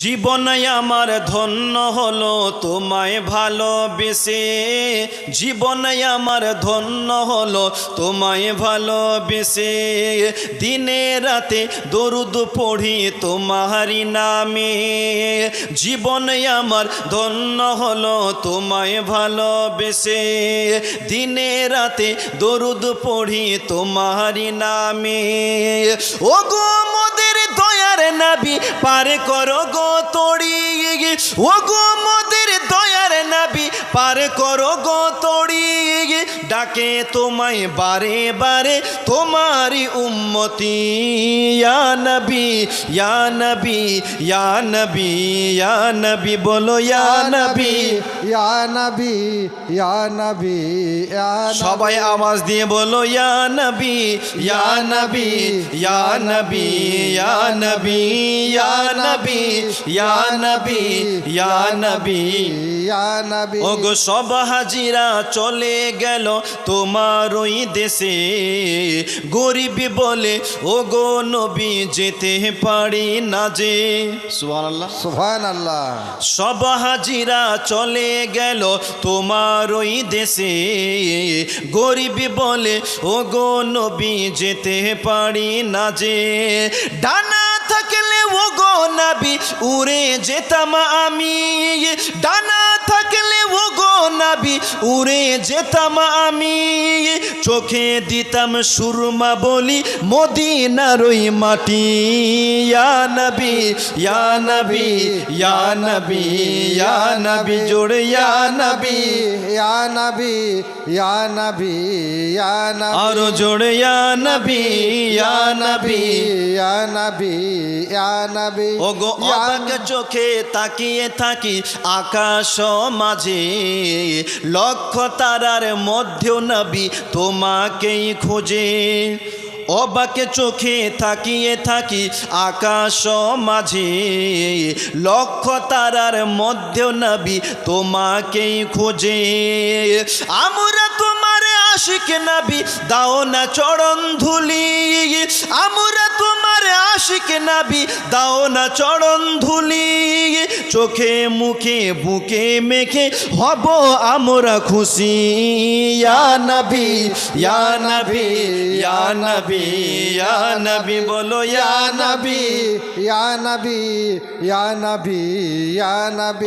জীবনে আমার ধন্য হলো তোমায় ভালোবেসে। জীবনে আমার ধন্য হলো তোমায় ভালোবেসে। দিনে রাতে দরুদ পড়ি তোমারই নামে। জীবনে আমার ধন্য হলো তোমায় ভালোবেসে। দিনে রাতে দরুদ পড়ি তোমারই নামে। ও গো নাবি পার করো গো তড়ি। ও গো মোদের দয়ার নাবি পার করো গো তড়ি। ডাকে তোমায় বারে বারে তোমারি উম্মতি। ইয়া নবী ইয়া নবী ইয়া নবী ইয়া নবী বলো ইয়া নবী ইয়া নবী ইয়া নবী ইয়া সবাই আওয়াজ দিয়ে বলো ইয়া নবী ইয়া নবী ইয়া নবী ইয়া নবী। ইয়া নবী ইয়া নবী ইয়া নবী। ইয়া নবী ওগো সব হাজিরা চলে গেল তোমার ওই দেশে। গরিবি বলে ওগো নবী যেতে পারি না যে। সুবহানাল্লাহ। সুবহানাল্লাহ। সব হাজিরা চলে গেল তোমার ওই দেশে। গরিবি বলে ও গো নবী যেতে পারি না যে। ডানা থাকলে ও গো নাবি উড়ে যেতাম আমি। ডানা পাপি উড়ে যেতাম আমি। চোখে দিতাম সুরমা বলি মদিনার ওই মাটি। ইয়ানবি ইয়ানবি ইয়ানবি ইয়ানবি জোড়ে ইয়ানবি ইয়ানবি ইয়ানবি ইয়ানবি আর জোড়ে ইয়ানবি ইয়ানবি ইয়ানবি ইয়ানবি ওগো অবাক চোখে তাকিয়ে থাকি আকাশ মাঝে। লক্ষ তারার মধ্যেও নবী তোমাকেই খোঁজে। অবাকে চোখে তাকিয়ে থাকি আকাশ মাঝে। লক্ষ তারার মধ্যেও নবী তোমাকেই খোঁজে। আমরা তোমার আশিক নবী, দাও না চরণ ধুলি। আমরা তোমার আশিক নাবি দাও না চরণ ধুলি। চোখে মুখে বুকে মেখে হব আমরা খুশি। ইয়া নাবি ইয়া নাবি ইয়া নবী ইয়া নবী বলো ইয়া নাবি। ইয়া নাবি ইয়া নবী ইয়া নবী।